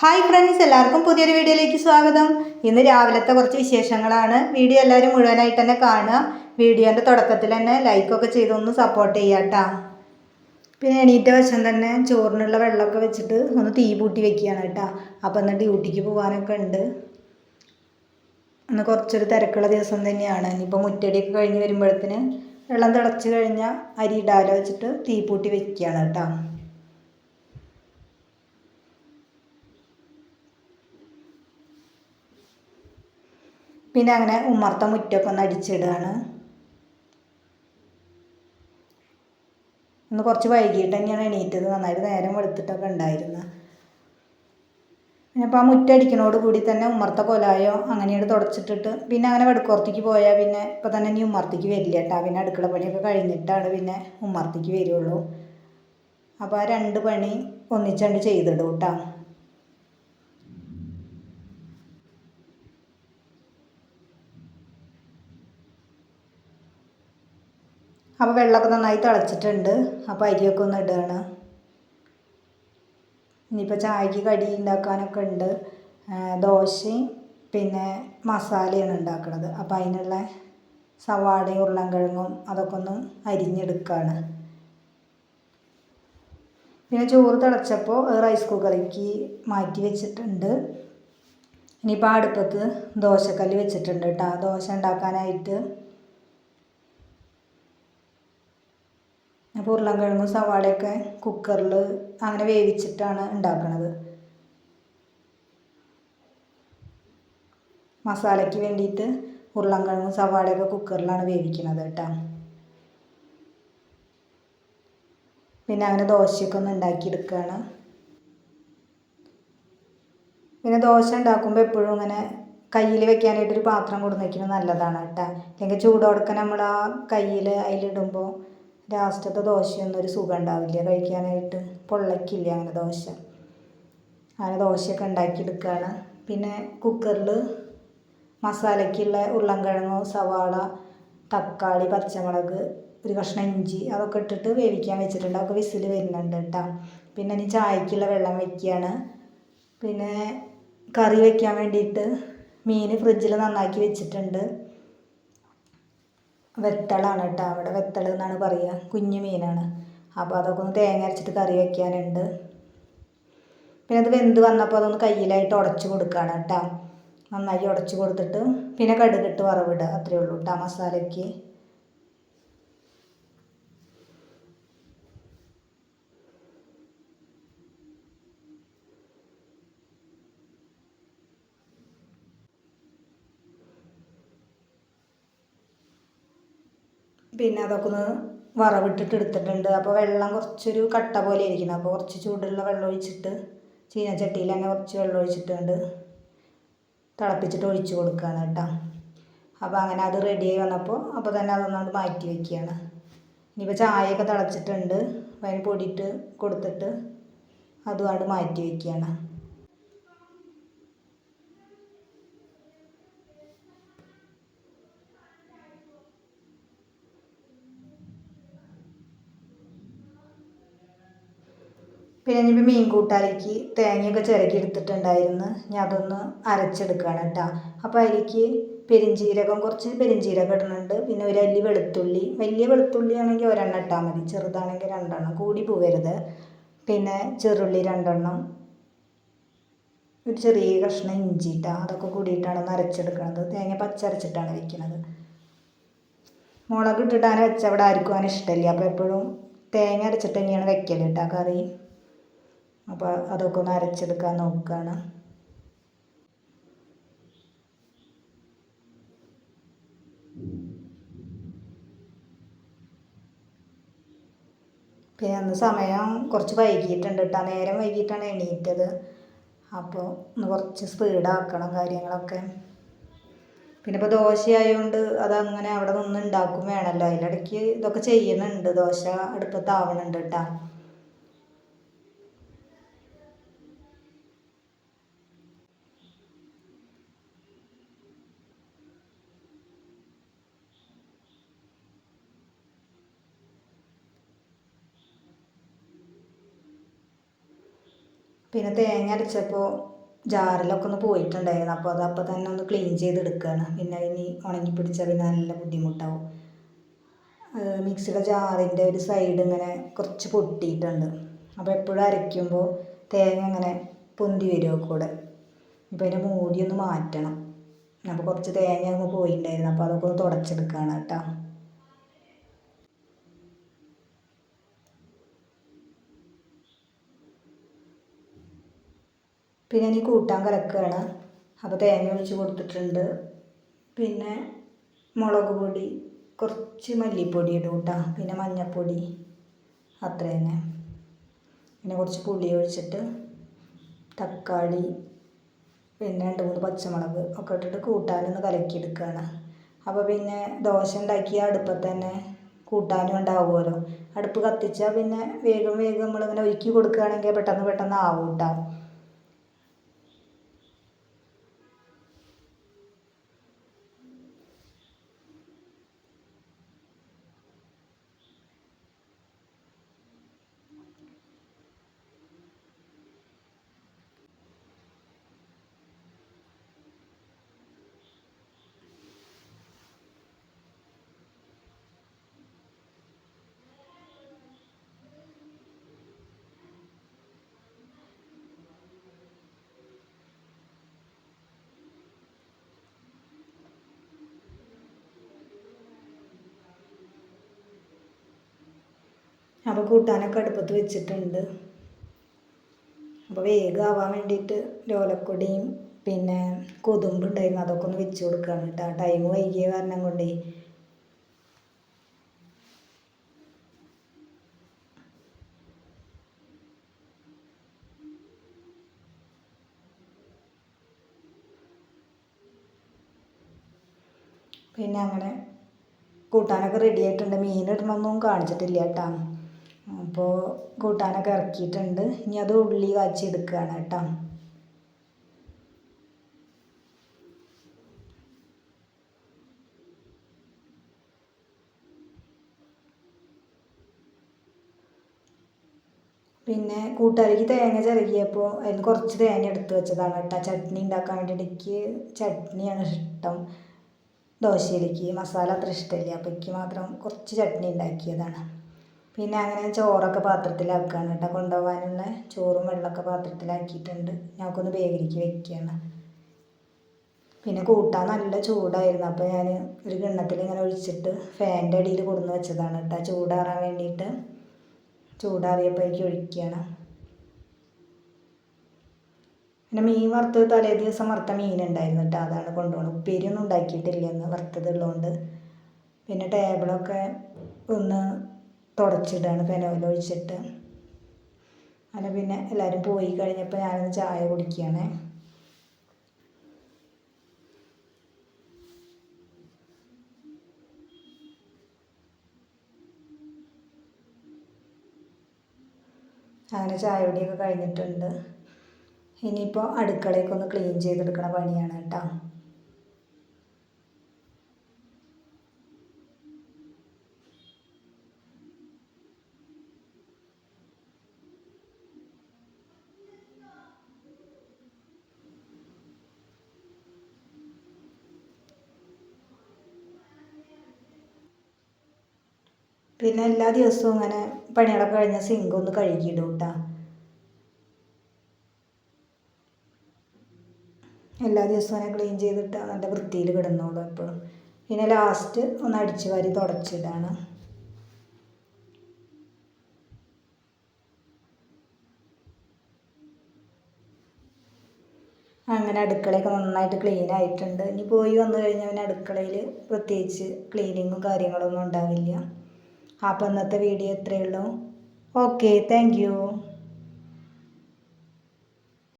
Hi friends എല്ലാവർക്കും പുതിയൊരു വീഡിയോയിലേക്ക് സ്വാഗതം. ഇന്ന് രാവിലത്തെ കുറച്ച് വിശേഷങ്ങളാണ്. വീഡിയോ എല്ലാവരും മുഴുവനായിട്ട് തന്നെ കാണുക. വീഡിയോന്റെ തുടക്കത്തിൽ തന്നെ ലൈക്കൊക്കെ ചെയ്തൊന്ന് സപ്പോർട്ട് ചെയ്യാം പിന്നെ എണീറ്റ വശം തന്നെ ചോറിനുള്ള വെള്ളമൊക്കെ വെച്ചിട്ട് ഒന്ന് തീ പൂട്ടി വെക്കുകയാണ് കേട്ടോ അപ്പം എന്നാൽ ഡ്യൂട്ടിക്ക് പോകാനൊക്കെ ഉണ്ട്. ഇന്ന് കുറച്ചൊരു തിരക്കുള്ള ദിവസം തന്നെയാണ്. ഇനിയിപ്പോൾ മുറ്റടിയൊക്കെ കഴിഞ്ഞ് വരുമ്പോഴത്തേന് വെള്ളം തിളച്ച് കഴിഞ്ഞാൽ അരി ഇടാലോ വെച്ചിട്ട് തീ പൂട്ടി വെക്കുകയാണ് കേട്ടോ പിന്നെ അങ്ങനെ ഉമ്മർത്ത മുറ്റൊക്കെ ഒന്ന് അടിച്ചിടുകയാണ് ഒന്ന് കുറച്ച് വൈകിട്ട് തന്നെയാണ് എണീറ്റത്. നന്നായിട്ട് നേരം വെളുത്തിട്ടൊക്കെ ഉണ്ടായിരുന്നു. അപ്പോൾ ആ മുറ്റടിക്കണോട് കൂടി തന്നെ ഉമ്മർത്ത കൊലായോ അങ്ങനെയാണ് തുടച്ചിട്ടിട്ട് പിന്നെ അങ്ങനെ വെടുക്കുറത്തേക്ക് പോയാൽ പിന്നെ ഇപ്പോൾ തന്നെ ഇനി ഉമ്മർത്തേക്ക് വരില്ല കേട്ടോ. പിന്നെ അടുക്കള പണിയൊക്കെ കഴിഞ്ഞിട്ടാണ് പിന്നെ ഉമ്മർത്തേക്ക് വരുള്ളൂ. അപ്പോൾ ആ രണ്ട് പണി ഒന്നിച്ചണ്ട് ചെയ്തിടും കേട്ടോ. അപ്പോൾ വെള്ളമൊക്കെ നന്നായി തിളച്ചിട്ടുണ്ട്. അപ്പോൾ അരിയൊക്കെ ഒന്ന് ഇടുകയാണ് ഇനിയിപ്പോൾ ചായക്ക് കടി ഉണ്ടാക്കാനൊക്കെ ഉണ്ട്. ദോശയും പിന്നെ മസാലയാണ് ഉണ്ടാക്കുന്നത് അപ്പോൾ അതിനുള്ള സവാളയും ഉരുളൻകിഴങ്ങും അതൊക്കെ ഒന്ന് അരിഞ്ഞെടുക്കുകയാണ് പിന്നെ ചോറ് തിളച്ചപ്പോൾ റൈസ് കുക്കറിലേക്ക് മാറ്റി വെച്ചിട്ടുണ്ട്. ഇനിയിപ്പോൾ അടുപ്പത്ത് ദോശക്കല്ല് വെച്ചിട്ടുണ്ട് കേട്ടോ ദോശ ഉണ്ടാക്കാനായിട്ട് അപ്പോൾ ഉരുളൻകിഴങ്ങും സവാളയൊക്കെ കുക്കറിൽ അങ്ങനെ വേവിച്ചിട്ടാണ് ഉണ്ടാക്കുന്നത് മസാലയ്ക്ക് വേണ്ടിയിട്ട് ഉരുളൻകിഴങ്ങും സവാളയൊക്കെ കുക്കറിലാണ് വേവിക്കുന്നത് കേട്ടോ. പിന്നെ അങ്ങനെ ദോശയൊക്കെ ഒന്ന് ഉണ്ടാക്കിയെടുക്കുകയാണ് പിന്നെ ദോശ ഉണ്ടാക്കുമ്പോൾ എപ്പോഴും ഇങ്ങനെ കയ്യിൽ വെക്കാനായിട്ടൊരു പാത്രം കൊടുന്ന് വയ്ക്കുന്നത് നല്ലതാണ് കേട്ടോ. അല്ലെങ്കിൽ ചൂടോടൊക്കെ നമ്മൾ ആ കയ്യിൽ അതിലിടുമ്പോൾ ലാസ്റ്റത്തെ ദോശയൊന്നും ഒരു സുഖം ഉണ്ടാവില്ല കഴിക്കാനായിട്ട് പൊള്ളക്കില്ല അങ്ങനെ ദോശ. അങ്ങനെ ദോശയൊക്കെ ഉണ്ടാക്കിയെടുക്കുകയാണ്. പിന്നെ കുക്കറിൽ മസാലയ്ക്കുള്ള ഉരുളൻകിഴങ്ങ് സവാള തക്കാളി പച്ചമുളക് ഒരു കഷ്ണം ഇഞ്ചി അതൊക്കെ ഇട്ടിട്ട് വേവിക്കാൻ വെച്ചിട്ടുണ്ട്. അതൊക്കെ വിസിൽ വരുന്നുണ്ട് കേട്ടോ. പിന്നെ ഇനി ചായക്കുള്ള വെള്ളം വയ്ക്കുകയാണ് പിന്നെ കറി വയ്ക്കാൻ വേണ്ടിയിട്ട് മീൻ ഫ്രിഡ്ജിൽ നന്നാക്കി വെച്ചിട്ടുണ്ട്. വെത്തളാണ് കേട്ടോ. അവിടെ വെത്തള എന്നാണ് പറയുക. കുഞ്ഞു മീനാണ്. അപ്പോൾ അതൊക്കെ ഒന്ന് തേങ്ങ അരച്ചിട്ട് കറി വെക്കാനുണ്ട്. പിന്നെ അത് വെന്ത് വന്നപ്പോൾ അതൊന്ന് കയ്യിലായിട്ട് ഉടച്ചു കൊടുക്കുകയാണ് കേട്ടോ. നന്നായി ഉടച്ചു കൊടുത്തിട്ട് പിന്നെ കടുകിട്ട് വറവിടുക. അത്രയേ ഉള്ളൂ കേട്ടോ മസാലയ്ക്ക്. പിന്നെ അതൊക്കെ ഒന്ന് വറവിട്ടിട്ട് എടുത്തിട്ടുണ്ട്. അപ്പോൾ വെള്ളം കുറച്ചൊരു കട്ട പോലെ ഇരിക്കണം അപ്പോൾ കുറച്ച് ചൂടുള്ള വെള്ളം ഒഴിച്ചിട്ട് ചീനച്ചട്ടിയിൽ തന്നെ കുറച്ച് വെള്ളം ഒഴിച്ചിട്ടുണ്ട്. തിളപ്പിച്ചിട്ട് ഒഴിച്ച് കൊടുക്കുകയാണ് കേട്ടോ. അപ്പോൾ അങ്ങനെ അത് റെഡിയായി വന്നപ്പോൾ അപ്പോൾ തന്നെ അതൊന്നുകൊണ്ട് മാറ്റി വയ്ക്കുകയാണ് ഇനിയിപ്പോൾ ചായയൊക്കെ തിളച്ചിട്ടുണ്ട്. അപ്പോൾ അതിന് പൊടിയിട്ട് കൊടുത്തിട്ട് അതും അവിടെ മാറ്റി വയ്ക്കുകയാണ് പിന്നെ ഇനിയിപ്പോൾ മീൻ കൂട്ടാലേക്ക് തേങ്ങയൊക്കെ ചിരക്കി എടുത്തിട്ടുണ്ടായിരുന്നു ഞാൻ അതൊന്ന് അരച്ചെടുക്കുകയാണ് കേട്ടോ അപ്പോൾ അതിലേക്ക് പെരിഞ്ചീരകം കുറച്ച് പെരിഞ്ചീരകം ഇടുന്നുണ്ട് പിന്നെ ഒരു അല്ലി വെളുത്തുള്ളി. വലിയ വെളുത്തുള്ളി ആണെങ്കിൽ ഒരെണ്ണം ഇട്ടാൽ മതി. ചെറുതാണെങ്കിൽ രണ്ടെണ്ണം. കൂടി പോവരുത് പിന്നെ ചെറുള്ളി രണ്ടെണ്ണം. ഒരു ചെറിയ കഷ്ണം ഇഞ്ചി ഇട്ടാൽ അതൊക്കെ കൂടിയിട്ടാണ് അരച്ചെടുക്കുന്നത് തേങ്ങ പച്ചരച്ചിട്ടാണ് വെക്കുന്നത് മുളക് ഇട്ടിട്ടാണ് വെച്ചാൽ ഇവിടെ ആർക്കും അങ്ങനെ ഇഷ്ടമില്ല അപ്പോൾ എപ്പോഴും തേങ്ങ അരച്ചിട്ട് തന്നെയാണ് വെക്കൽ കേട്ടോ കറി. അപ്പോൾ അതൊക്കെ ഒന്ന് അരച്ചെടുക്കാൻ നോക്കുകയാണ് പിന്നെ അന്ന് സമയം കുറച്ച് വൈകിയിട്ടുണ്ട് കേട്ടോ നേരം വൈകിട്ടാണ് എണീറ്റത്. അപ്പോൾ ഒന്ന് കുറച്ച് സ്പീഡാക്കണം കാര്യങ്ങളൊക്കെ. പിന്നെ ഇപ്പോൾ ദോശ ആയതുകൊണ്ട് അതങ്ങനെ അവിടെ നിന്ന് ഉണ്ടാക്കും വേണമല്ലോ അതിലിടയ്ക്ക് ഇതൊക്കെ ചെയ്യുന്നുണ്ട്. ദോശ അടുപ്പത്താവണുണ്ട് കേട്ടോ പിന്നെ തേങ്ങ അരച്ചപ്പോൾ ജാറിലൊക്കെ ഒന്ന് പോയിട്ടുണ്ടായിരുന്നു. അപ്പോൾ അത് അപ്പോൾ തന്നെ ഒന്ന് ക്ലീൻ ചെയ്തെടുക്കുകയാണ് പിന്നെ ഇനി ഉണങ്ങി പിടിച്ചാൽ പിന്നെ നല്ല ബുദ്ധിമുട്ടാവും. മിക്സിയുടെ ജാറിന്റെ ഒരു സൈഡ് ഇങ്ങനെ കുറച്ച് പൊട്ടിയിട്ടുണ്ട്. അപ്പോൾ എപ്പോഴും അരയ്ക്കുമ്പോൾ തേങ്ങ ഇങ്ങനെ പൊന്തി വരുമോ കൂടെ? ഇപ്പോൾ അതിന്റെ മൂടി ഒന്ന് മാറ്റണം. അപ്പോൾ കുറച്ച് തേങ്ങ അങ്ങ് പോയിട്ടുണ്ടായിരുന്നു. അപ്പോൾ അതൊക്കെ ഒന്ന് തുടച്ചെടുക്കുകയാണ് കേട്ടോ. പിന്നെ ഇനി കൂട്ടാൻ കലക്കുകയാണ് അപ്പോൾ തേങ്ങ ഒഴിച്ച് കൊടുത്തിട്ടുണ്ട്. പിന്നെ മുളക് പൊടി കുറച്ച് മല്ലിപ്പൊടി ഇടും കേട്ടോ പിന്നെ മഞ്ഞൾപ്പൊടി അത്ര തന്നെ. പിന്നെ കുറച്ച് പുളി ഒഴിച്ചിട്ട് തക്കാളി പിന്നെ രണ്ട് മൂന്ന് പച്ചമുളക് ഒക്കെ ഇട്ടിട്ട് കൂട്ടാനൊന്ന് കലക്കിയെടുക്കുകയാണ് അപ്പോൾ പിന്നെ ദോശ ഉണ്ടാക്കിയ അടുപ്പത്ത് തന്നെ കൂട്ടാനും ഉണ്ടാവുമല്ലോ. അടുപ്പ് കത്തിച്ചാൽ പിന്നെ വേഗം വേഗം നമ്മളിങ്ങനെ ഒരുക്കി കൊടുക്കുകയാണെങ്കിൽ പെട്ടെന്ന് പെട്ടെന്ന് ആവും കേട്ടോ അപ്പോൾ കൂട്ടാനൊക്കെ അടുപ്പത്ത് വെച്ചിട്ടുണ്ട്. അപ്പോൾ വേഗം ആവാൻ വേണ്ടിയിട്ട് ലോലക്കൊടിയും പിന്നെ കൊതുമ്പ് ഉണ്ടായിരുന്നു. അതൊക്കെ ഒന്ന് വെച്ച് കൊടുക്കുകയാണ് കേട്ടോ. ടൈം വൈകിയ കാരണം കൊണ്ടേ. പിന്നെ അങ്ങനെ കൂട്ടാനൊക്കെ റെഡി ആയിട്ടുണ്ട്. മീൻ ഇടണമൊന്നും കാണിച്ചിട്ടില്ല കേട്ടോ. അപ്പോൾ കൂട്ടാനൊക്കെ ഇറക്കിയിട്ടുണ്ട്. ഇനി അത് ഉള്ളി കാച്ചി എടുക്കുകയാണ് കേട്ടോ. പിന്നെ കൂട്ടുകാരിക്ക് തേങ്ങ ചിരകിയപ്പോൾ അതിന് കുറച്ച് തേങ്ങ എടുത്ത് വെച്ചതാണ് കേട്ടോ. ചട്നി ഉണ്ടാക്കാൻ വേണ്ടിയിട്ട് എനിക്ക് ചട്നിയാണ് ഇഷ്ടം. ദോശയിലേക്ക് മസാല അത്ര ഇഷ്ടമില്ല. അപ്പോൾ എനിക്ക് മാത്രം കുറച്ച് ചട്നി ഉണ്ടാക്കിയതാണ്. പിന്നെ അങ്ങനെ ചോറൊക്കെ പാത്രത്തിലാക്കുകയാണ് കേട്ടോ. കൊണ്ടുപോകാനുള്ള ചോറും വെള്ളമൊക്കെ പാത്രത്തിലാക്കിയിട്ടുണ്ട്. ഞങ്ങൾക്കൊന്ന് ബേഗരിക്ക് വെക്കുകയാണ്. പിന്നെ കൂട്ടാൻ നല്ല ചൂടായിരുന്നു. അപ്പോൾ ഞാൻ ഒരു കിണ്ണത്തിൽ ഇങ്ങനെ ഒഴിച്ചിട്ട് ഫാനിന്റെ അടിയിൽ കൊടുന്ന് വെച്ചതാണ് കേട്ടോ. ചൂടാറാൻ വേണ്ടിയിട്ട് ചൂടാറിയപ്പോഴേക്ക് ഒഴിക്കുകയാണ്. പിന്നെ മീൻ വറുത്തത് തലേ ദിവസം വറുത്ത മീൻ ഉണ്ടായിരുന്നു കേട്ടോ. അതാണ് കൊണ്ടുപോകണം ഉപ്പേരിയൊന്നും ഉണ്ടാക്കിയിട്ടില്ല എന്ന് വറുത്തതുള്ളതുകൊണ്ട് പിന്നെ ടേബിളൊക്കെ ഒന്ന് തുടച്ചിടുകയാണ് ഫെനോയിൽ ഒഴിച്ചിട്ട്. അങ്ങനെ പിന്നെ എല്ലാവരും പോയി കഴിഞ്ഞപ്പോൾ ഞാനൊന്ന് ചായ കുടിക്കുകയാണ് അങ്ങനെ ചായ കുടിയൊക്കെ കഴിഞ്ഞിട്ടുണ്ട്. ഇനിയിപ്പോൾ അടുക്കളയൊക്കെ ഒന്ന് ക്ലീൻ ചെയ്തെടുക്കണ പണിയാണ് കേട്ടോ. പിന്നെ എല്ലാ ദിവസവും ഇങ്ങനെ പണികളൊക്കെ കഴിഞ്ഞ സിങ്ക് ഒന്ന് കഴുകിയിടും കേട്ടോ എല്ലാ ദിവസവും അങ്ങനെ ക്ലീൻ ചെയ്തിട്ട് നല്ല വൃത്തിയിൽ കിടന്നോളൂ എപ്പോഴും. പിന്നെ ലാസ്റ്റ് ഒന്ന് അടിച്ചു വാരി തുടച്ചിടാണ്. അങ്ങനെ അടുക്കളയൊക്കെ നന്നായിട്ട് ക്ലീൻ ആയിട്ടുണ്ട്. ഇനി പോയി വന്നു കഴിഞ്ഞാൽ പിന്നെ അടുക്കളയിൽ പ്രത്യേകിച്ച് ക്ലീനിങ്ങും കാര്യങ്ങളൊന്നും ഉണ്ടാവില്ല. അപ്പോൾ ഇന്നത്തെ വീഡിയോ ഇത്രയേ ഉള്ളൂ. Okay thank